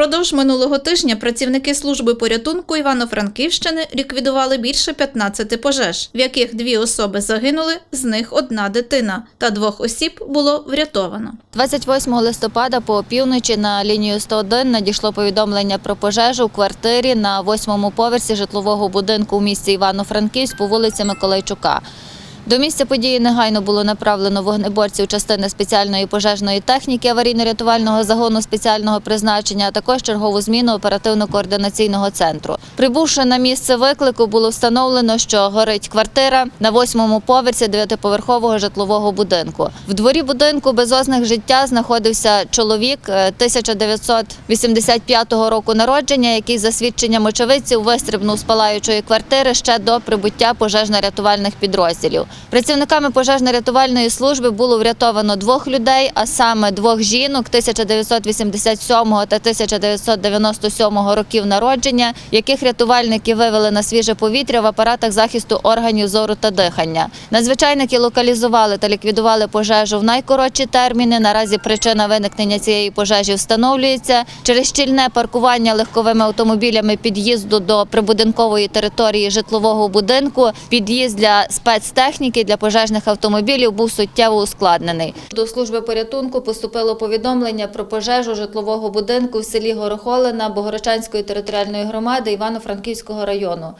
Упродовж минулого тижня працівники служби порятунку Івано-Франківщини ліквідували більше 15 пожеж, в яких дві особи загинули, з них одна дитина, та двох осіб було врятовано. 28 листопада по опівночі на лінію 101 надійшло повідомлення про пожежу в квартирі на восьмому поверсі житлового будинку у місті Івано-Франківськ по вулиці Миколайчука. До місця події негайно було направлено вогнеборців частини спеціальної пожежної техніки аварійно-рятувального загону спеціального призначення, а також чергову зміну оперативно-координаційного центру. Прибувши на місце виклику, було встановлено, що горить квартира на восьмому поверсі дев'ятиповерхового житлового будинку. В дворі будинку без ознак життя знаходився чоловік е, 1985 року народження, який за свідченням очевидців вистрибнув з палаючої квартири ще до прибуття пожежно-рятувальних підрозділів. Працівниками пожежно-рятувальної служби було врятовано двох людей, а саме двох жінок 1987 та 1997 років народження, яких рятувальники вивели на свіже повітря в апаратах захисту органів зору та дихання. Надзвичайники локалізували та ліквідували пожежу в найкоротші терміни. Наразі причина виникнення цієї пожежі встановлюється через щільне паркування легковими автомобілями під'їзду до прибудинкової території житлового будинку. Під'їзд для спецтехніки для пожежних автомобілів був суттєво ускладнений. До служби порятунку поступило повідомлення про пожежу житлового будинку в селі Горохолина Богорочанської територіальної громади Івано-Франківського району.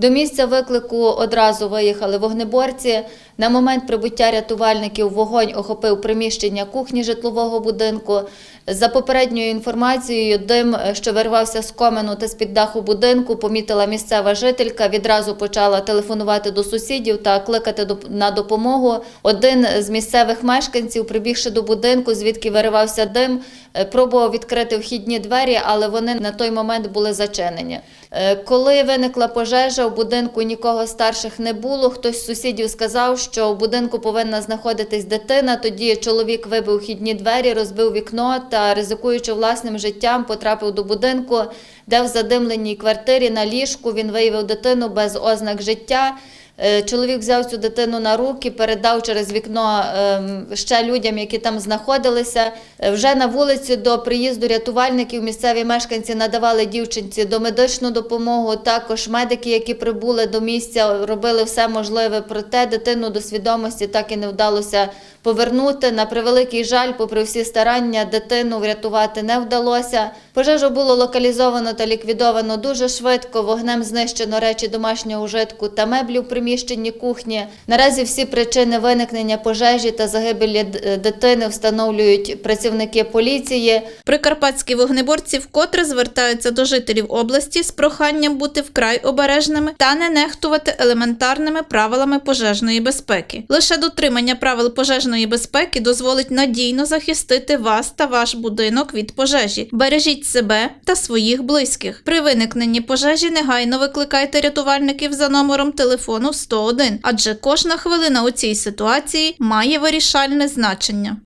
До місця виклику одразу виїхали вогнеборці. На момент прибуття рятувальників вогонь охопив приміщення кухні житлового будинку. За попередньою інформацією, дим, що вирвався з комену та з-під даху будинку, помітила місцева жителька. Відразу почала телефонувати до сусідів та кликати на допомогу. Один з місцевих мешканців, прибігши до будинку, звідки виривався дим, е, пробував відкрити вхідні двері, але вони на той момент були зачинені. Е, Коли виникла пожежа, у будинку нікого старших не було. Хтось з сусідів сказав, що у будинку повинна знаходитись дитина. Тоді чоловік вибив хідні двері, розбив вікно та, ризикуючи власним життям, потрапив до будинку, де в задимленій квартирі на ліжку він виявив дитину без ознак життя. Е, Чоловік взяв цю дитину на руки, передав через вікно ем, ще людям, які там знаходилися. Е, Вже на вулиці до приїзду рятувальників місцеві мешканці надавали дівчинці домедичну допомогу. Також медики, які прибули до місця, робили все можливе. Проте дитину до свідомості так і не вдалося повернути. На превеликий жаль, попри всі старання, дитину врятувати не вдалося. Пожежу було локалізовано та ліквідовано дуже швидко. Вогнем знищено речі домашнього ужитку та меблі в приміщенні кухні. Наразі всі причини виникнення пожежі та загибелі дитини встановлюють працівники поліції. Прикарпатські вогнеборці вкотре звертаються до жителів області з проханням бути вкрай обережними та не нехтувати елементарними правилами пожежної безпеки. Лише дотримання правил пожежної безпеки дозволить надійно захистити вас та ваш будинок від пожежі. Бережіть себе та своїх близьких. При виникненні пожежі негайно викликайте рятувальників за номером телефону 101, адже кожна хвилина у цій ситуації має вирішальне значення.